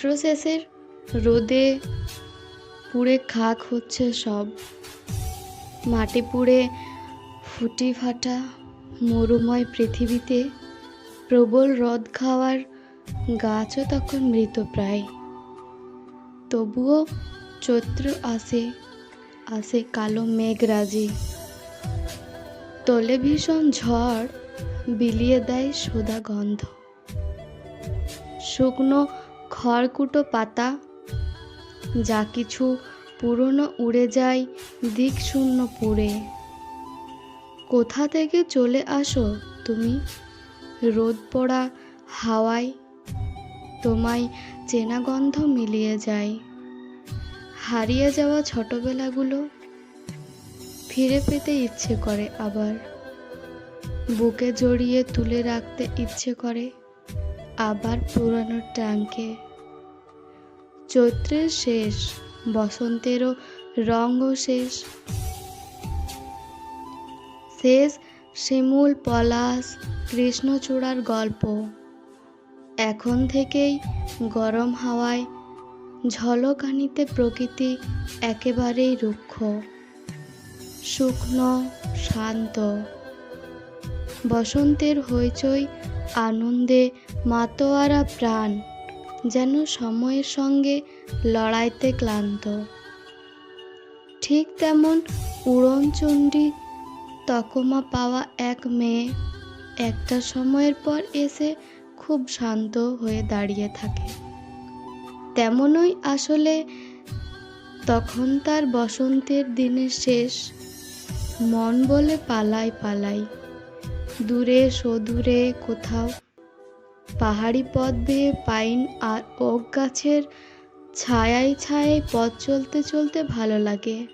চৈত্র শেষের রোদে পুড়ে খাক হচ্ছে সব। মাটি পুড়ে ফুটি ফাটা মরুময় পৃথিবীতে প্রবল রদ খাওয়ার গাছও তখন মৃতপ্রায় তবুও চৈত্র আসে আসে কালো মেঘরাজি। তলে ভীষণ ঝড়, বিলিয়ে দেয় সোদা গন্ধ। শুকনো খড়কুটো পাতা, যা কিছু পুরনো উড়ে যায় দিক শূন্য পুড়ে। কোথা থেকে চলে আসো তুমি? রোদ পড়া হাওয়ায় তোমায় চেনা গন্ধ মিলিয়ে যায়। হারিয়ে যাওয়া ছোটবেলাগুলো ফিরে পেতে ইচ্ছে করে আবার। বুকে জড়িয়ে তুলে রাখতে ইচ্ছে করে আবার পুরানো ট্যাঙ্কে। চৈত্রের শেষ, বসন্তেরও রঙও শেষ। শেষ, শিমুল, পলাশ, কৃষ্ণচূড়ার গল্প। এখন থেকেই গরম হাওয়ায় ঝলকানিতে প্রকৃতি একেবারেই রুক্ষ, শুকনো, শান্ত। বসন্তের হইচই আনন্দে মাতোয়ারা প্রাণ, যেন সময়ের সঙ্গে লড়াইতে ক্লান্ত। ঠিক তেমন উড়নচণ্ডী তকমা পাওয়া এক মেয়ে একটা সময়ের পর এসে খুব শান্ত হয়ে দাঁড়িয়ে থাকে। তেমনই আসলে তখন তার বসন্তের দিনের শেষ, মন বলে পালাই পালাই, দূরে সদূরে কোথাও পাহাড়ি পথ বেয়ে পাইন আর ওক গাছের ছায়ায় ছায়ায় পথ চলতে চলতে ভালো লাগে।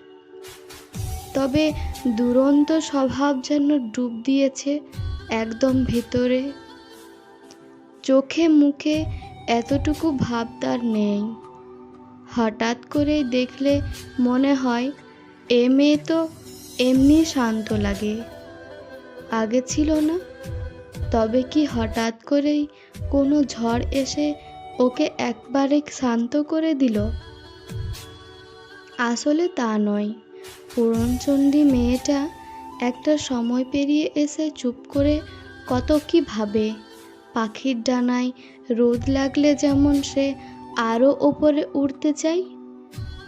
তবে দুরন্ত স্বভাব যেন ডুব দিয়েছে একদম ভেতরে। চোখে মুখে এতটুকু ভাব তার নেই। হঠাৎ করেই দেখলে মনে হয়, এ মেয়ে তো এমনি শান্ত লাগে। আগে ছিল না। তবে কি হঠাৎ করেই কোনো ঝড় এসে ওকে একবারে শান্ত করে দিল? আসলে তা নয়। পূরণচণ্ডী মেয়েটা একটা সময় পেরিয়ে এসে চুপ করে কত কি ভাবে? পাখির ডানায় রোদ লাগলে যেমন সে আরও ওপরে উঠতে চায়,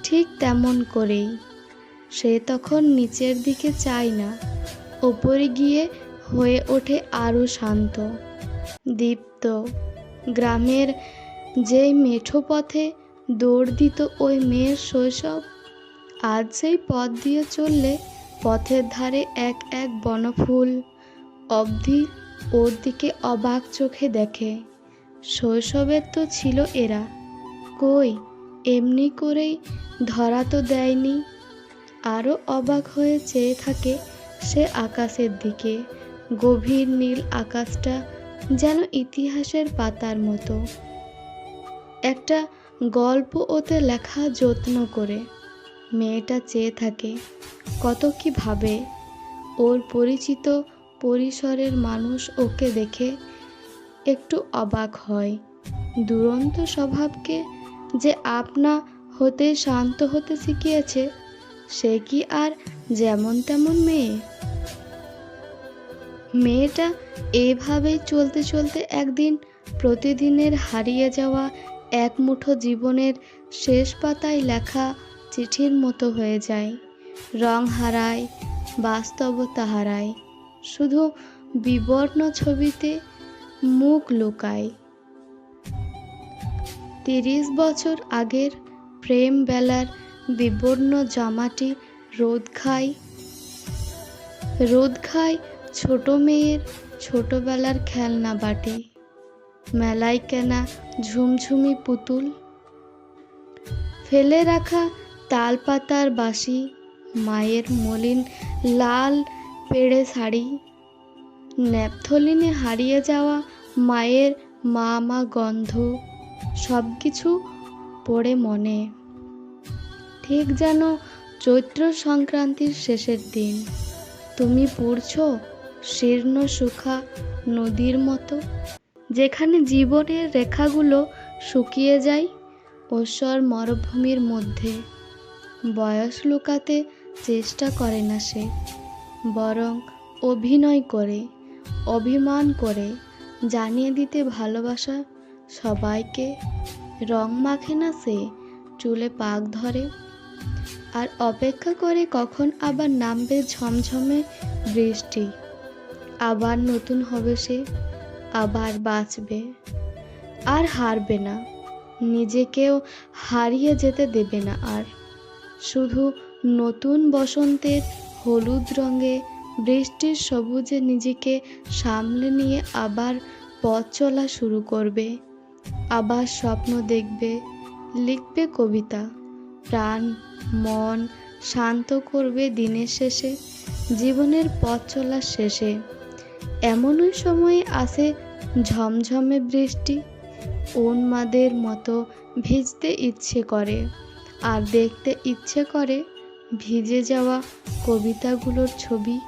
ঠিক তেমন করেই। সে তখন নিচের দিকে চায় না, ওপরে গিয়ে হয়ে ওঠে আরও শান্ত, দীপ্ত। গ্রামের যেই মেঠো পথে দৌড় দিত ওই মেয়ের শৈশব, আজ সেই পথ দিয়ে চললে পথের ধারে এক এক বনফুল অবধি ওর দিকে অবাক চোখে দেখে। শৈশবের তো ছিল এরা, কই এমনি করেই ধরা তো দেয়নি। আরও অবাক হয়ে চেয়ে থাকে সে আকাশের দিকে। গভীর নীল আকাশটা যেন ইতিহাসের পাতার মতো। একটা গল্প ওতে লেখা যত্ন করে। মেয়েটা চেয়ে থাকে, কত কি ভাবে? ওর পরিচিত পরিসরের মানুষ ওকে দেখে একটু অবাক হয়। দুরন্ত স্বভাবকে যে আপনা হতে শান্ত হতে শিখিয়েছে, সে কি আর যেমন তেমন মেয়ে? মেয়েটা এভাবেই চলতে চলতে একদিন প্রতিদিনের হারিয়ে যাওয়া এক মুঠো জীবনের শেষ পাতায় লেখা চিঠির মতো হয়ে যায়। রং হারায়, বাস্তবতা হারায়, শুধু বিবর্ণ ছবিতে মুখ লুকায়। তিরিশ বছর আগের প্রেম বেলার বিবর্ণ জামাটি রোদ খায়। রোদ খায় ছোট মেয়ের ছোটবেলার খেলনা বাটি, মেলায় কেনা ঝুমঝুমি পুতুল, ফেলে রাখা তালপাতার বাসি মায়ের মলিন লাল পেড়ে শাড়ি ন্যাপথলিনে হারিয়ে যাওয়া মায়ের মা মা গন্ধ সব কিছু পড়ে মনে। ঠিক যেন চৈত্র সংক্রান্তির শেষের দিন। তুমি পড়ছ শীর্ণ সুখা নদীর মতো, যেখানে জীবনের রেখাগুলো শুকিয়ে যায় ওসর মরুভূমির মধ্যে। বয়স লুকাতে চেষ্টা করে না সে, বরং অভিনয় করে, অভিমান করে জানিয়ে দিতে ভালোবাসা সবাইকে। রং মাখে না সে, চুলে পাক ধরে। আর অপেক্ষা করে কখন আবার নামবে ঝমঝমে বৃষ্টি। আবার নতুন হবে সে, আবার বাঁচবে আর হারবে না। নিজেকেও হারিয়ে যেতে দেবে না আর। শুধু নতুন বসন্তের হলুদ রঙে বৃষ্টির সবুজে নিজেকে সামলে নিয়ে আবার পথ চলা শুরু করবে। আবার স্বপ্ন দেখবে, লিখবে কবিতা। প্রাণ, মন শান্ত করবে দিনের শেষে, জীবনের পথ চলার শেষে। এমনই সময়ে আসে ঝমঝমে বৃষ্টি। উন্মাদের মতো ভিজতে ইচ্ছে করে। আর দেখতে ইচ্ছে করে ভিজে যাওয়া কবিতাগুলোর ছবি।